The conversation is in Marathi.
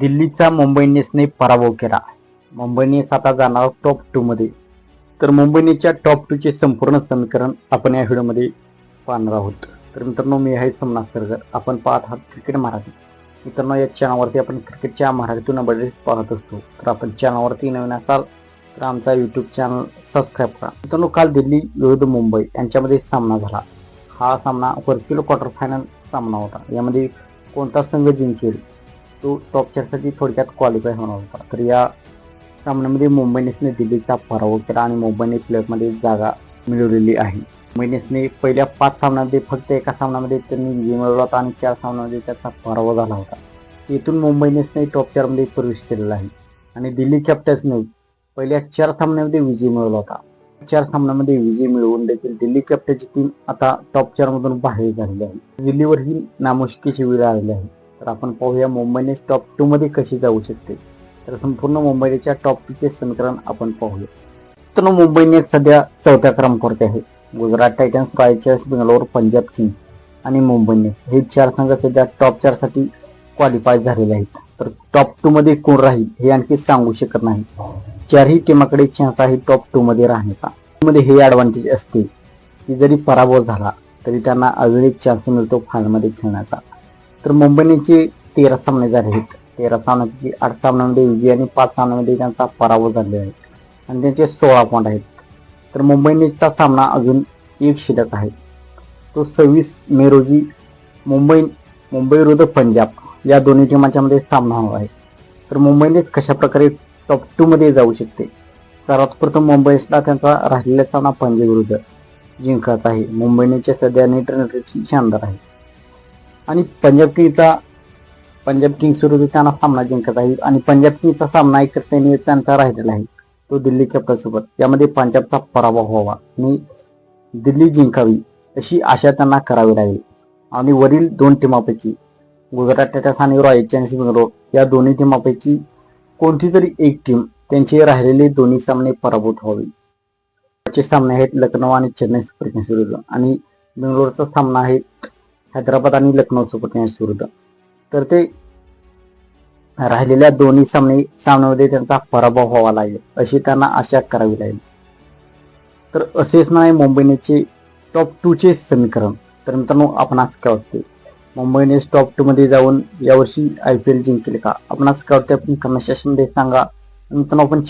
दिल्लीचा मुंबई इंडियन्सने पराभव केला. मुंबई इंडियन्स आता जाणार टॉप टू मध्ये. तर मुंबई इंडियन्सच्या टॉप टू चे संपूर्ण समीकरण आपण या व्हिडिओमध्ये पाहणार आहोत. तर मित्रांनो मी आहे सोमनाथ सरगर. आपण पाहत आहात क्रिकेट मराठी. मित्रांनो या चॅनलवरती आपण क्रिकेटच्या मराठीतून अपडेट्स पाहत असतो. तर आपण चॅनलवरती नवीन असाल तर आमचा यूट्यूब चॅनल सबस्क्राईब करा. मित्रांनो काल दिल्ली विरुद्ध मुंबई यांच्यामध्ये सामना झाला. हा सामना वर्किलो क्वार्टर फायनल सामना होता. यामध्ये कोणता संघ जिंकेल? तो टॉप चारसाठी थोडक्यात क्वालिफाय होणार होता. तर या सामन्यामध्ये मुंबई इंडियन्सने दिल्लीचा पराभव केला आणि मुंबईने प्लेअरमध्ये जागा मिळवलेली आहे. मुंबई इंडियन्सने पहिल्या पाच सामन्यामध्ये फक्त एका सामन्यामध्ये त्यांनी विजय मिळवला होता आणि चार सामन्यामध्ये त्याचा पराभव झाला होता. येथून मुंबई इंडियन्सने टॉप चारमध्ये प्रवेश केलेला आहे. आणि दिल्ली कॅपिटल्सने पहिल्या चार सामन्यामध्ये विजय मिळवला होता. चार सामन्यामध्ये विजय मिळवून देखील दिल्ली कॅपिटल्सची टीम आता टॉप चारमधून बाहेर झालेली आहे. दिल्लीवर ही नामुष्कीची वेळ आलेली आहे. तर आपण पाहूया मुंबईने टॉप टूमध्ये कशी जाऊ शकते. तर संपूर्ण मुंबईच्या टॉप टूचे समीकरण आपण पाहूया. तर मुंबईने सध्या चौथ्या क्रमांकावरती आहे. Gujarat Titans Royals Challengers Bangalore Punjab Kings आणि मुंबईने. हे चार संघ सध्या टॉप चारसाठी क्वालिफाय झालेले आहेत. तर टॉप टूमध्ये कोण राहील हे आणखी सांगू शकत नाही. चारही टीमाकडे चान्स आहे टॉप टूमध्ये राहण्याचा. मध्ये हे ॲडव्हान्टेज असते की जरी पराभव झाला तरी त्यांना अजून एक चान्स मिळतो फायनलमध्ये खेळण्याचा. तर मुंबईचे तेरा सामने झाले आहेत. तेरा सामन्यापैकी आठ सामन्यामध्ये म्हणजे विजय आणि पाच सामन्यामध्ये म्हणजे त्यांचा पराभव झालेला आहे आणि त्यांचे सोळा पॉईंट आहेत. तर मुंबई इंडियन्सचा सामना अजून एक शिल्लक आहे. तो सव्वीस मे रोजी मुंबई मुंबई विरुद्ध पंजाब या दोन्ही टीमांच्यामध्ये सामना होणार आहे. तर मुंबई इंडियन्स कशा प्रकारे टॉप टूमध्ये जाऊ शकते? सर्वात प्रथम मुंबई त्यांचा राहिलेला सामना पंजाब विरुद्ध जिंकायचा आहे. मुंबईनेच्या सध्या नेट रनरेटची शानदार आहे. आणि पंजाब किंगचा पंजाब किंग्स विरुद्ध त्यांना सामना जिंकत आहे आणि पंजाब किंगचा सामना एकत्र त्यांचा राहिलेला आहे. तो दिल्ली कॅपिटल्ससोबत. यामध्ये पंजाबचा पराभव व्हावा. आणि दिल्ली जिंकावी अशी आशा त्यांना करावी लागेल. आणि वरील दोन टीमापैकी गुजरात टायटन्स आणि रॉयल चॅलेंजर्स बेंगलोर या दोन्ही टीमापैकी कोणती तरी एक टीम त्यांचे राहिलेले दोन्ही सामने पराभूत व्हावे. त्याचे सामने आहेत लखनौ आणि चेन्नई सुपर किंग्स विरुद्ध. आणि बेंगलोरचा सामना आहे हैदराबाद आणि लखनौ सुपर विरुद्ध तर ते राहिलेल्या दोन्ही सामने सामन्यामध्ये त्यांचा पराभव व्हावा लागेल अशी त्यांना आशा करावी लागेल. तर असेच नाही मुंबईचे टॉप टू चे समीकरण. तर मित्रांनो आपणास काय वाटते मुंबई इंडियन्स टॉप टू मध्ये जाऊन यावर्षी आय पी एल जिंकेल का? आपणास काय वाटते आपण कमेंट सेशनमध्ये सांगा. मित्रांनो आपण